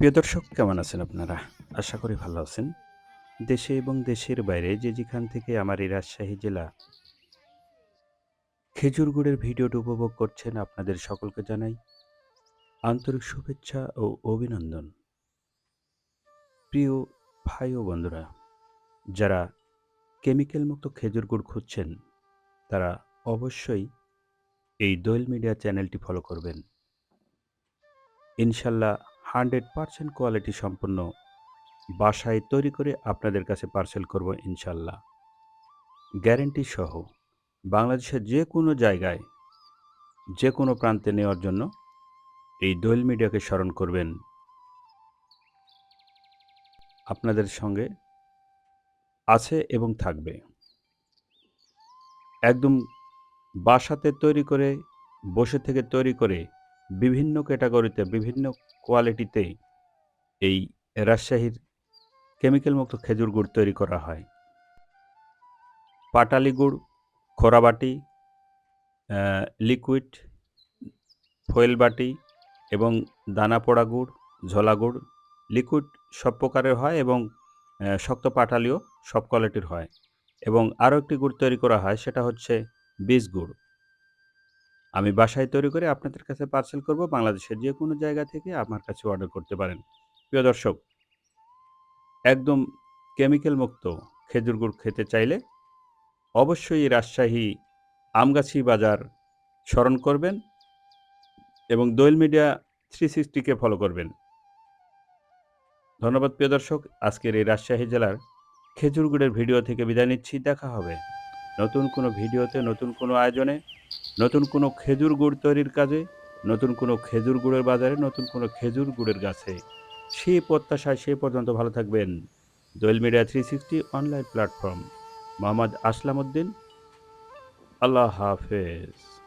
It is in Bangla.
প্রিয় দর্শক, কেমন আছেন আপনারা? আশা করি ভালো আছেন। দেশে এবং দেশের বাইরে যে যেখান থেকে আমার এই রাজশাহী জেলা খেজুর গুড়ের ভিডিওটি উপভোগ করছেন, আপনাদের সকলকে জানাই আন্তরিক শুভেচ্ছা ও অভিনন্দন। প্রিয় ভাই ও বন্ধুরা, যারা কেমিক্যাল মুক্ত খেজুর গুড় খুঁজছেন, তারা অবশ্যই এই দোয়েল মিডিয়া চ্যানেলটি ফলো করবেন। ইনশাল্লাহ হান্ড্রেড পারসেন্ট কোয়ালিটি সম্পন্ন। বাসায় তৈরি করে আপনাদের কাছে পার্সেল করব ইনশাল্লাহ। গ্যারেন্টি সহ, বাংলাদেশের যে কোনো জায়গায় যে কোনো প্রান্তে নেওয়ার জন্য এই দোয়েল মিডিয়াকে স্মরণ করবেন। আপনাদের সঙ্গে আছে এবং থাকবে। একদম বাসাতে তৈরি করে, বসে থেকে তৈরি করে বিভিন্ন ক্যাটাগরিতে বিভিন্ন কোয়ালিটিতে এই রাজশাহীর কেমিক্যাল মুক্ত খেজুর গুড় তৈরি করা হয়। পাটালি গুড় খোরাবাটি লিকুইড ফয়েল বাটি এবং দানা পোড়া গুড়, ঝোলা গুড় লিকুইড সব প্রকারের হয় এবং শক্ত পাটালিও সব কোয়ালিটির হয়। এবং আরও একটি গুড় তৈরি করা হয়, সেটা হচ্ছে বীজ গুড়। আমি বাসায় তৈরি করে আপনাদের কাছে পার্সেল করব। বাংলাদেশের যে কোনো জায়গা থেকে আমার কাছে অর্ডার করতে পারেন। প্রিয় দর্শক, একদম কেমিক্যাল মুক্ত খেজুর গুড় খেতে চাইলে অবশ্যই রাজশাহী আমগাছি বাজার স্মরণ করবেন এবং দোয়েল মিডিয়া থ্রি সিক্সটিকে ফলো করবেন। ধন্যবাদ প্রিয় দর্শক, আজকের এই রাজশাহী জেলার খেজুর গুড়ের ভিডিও থেকে বিদায় নিচ্ছি। দেখা হবে। নতুন কোনো ভিডিওতে, নতুন কোনো আয়োজনে, নতুন কোনো খেজুর গুড় তৈরির কাজে, নতুন কোনো খেজুর গুড়ের বাজারে, নতুন কোনো খেজুর গুড়ের গাছে। সেই প্রত্যাশায় সে পর্যন্ত ভালো থাকবেন। Doel media three sixty online platform. Mohammad Aslam Uddin আল্লাহ হাফেজ।